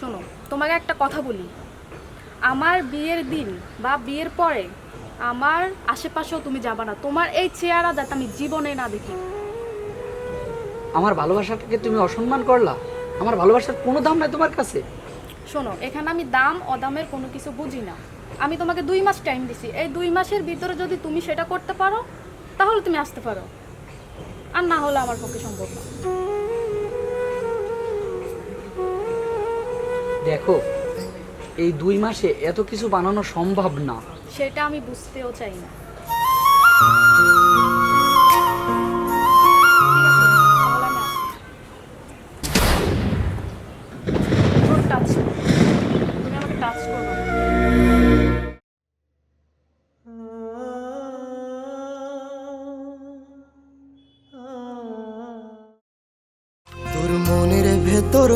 শোনো তোমাকে একটা কথা বলি। আমার বিয়ের দিন বা বিয়ের পরে আমার আশেপাশেও তুমি যাবা না। তোমার এই চেহারা যাতে আমি জীবনে না দেখি। আমার ভালোবাসাটাকে তুমি অসম্মান করলা? আমার ভালোবাসার কোনো দাম নাই তোমার কাছে? শোনো এখানে আমি দাম অদামের কোনো কিছু বুঝি না। আমি তোমাকে দুই মাস টাইম দিছি। এই দুই মাসের ভিতরে যদি তুমি সেটা করতে পারো তাহলে তুমি আসতে পারো। আর না হলে আমার পক্ষে সম্ভব না। দেখো এই দুই মাসে এত কিছু বানানো সম্ভব না। সেটা আমি বুঝতেও চাই না। তোর মনের ভেতর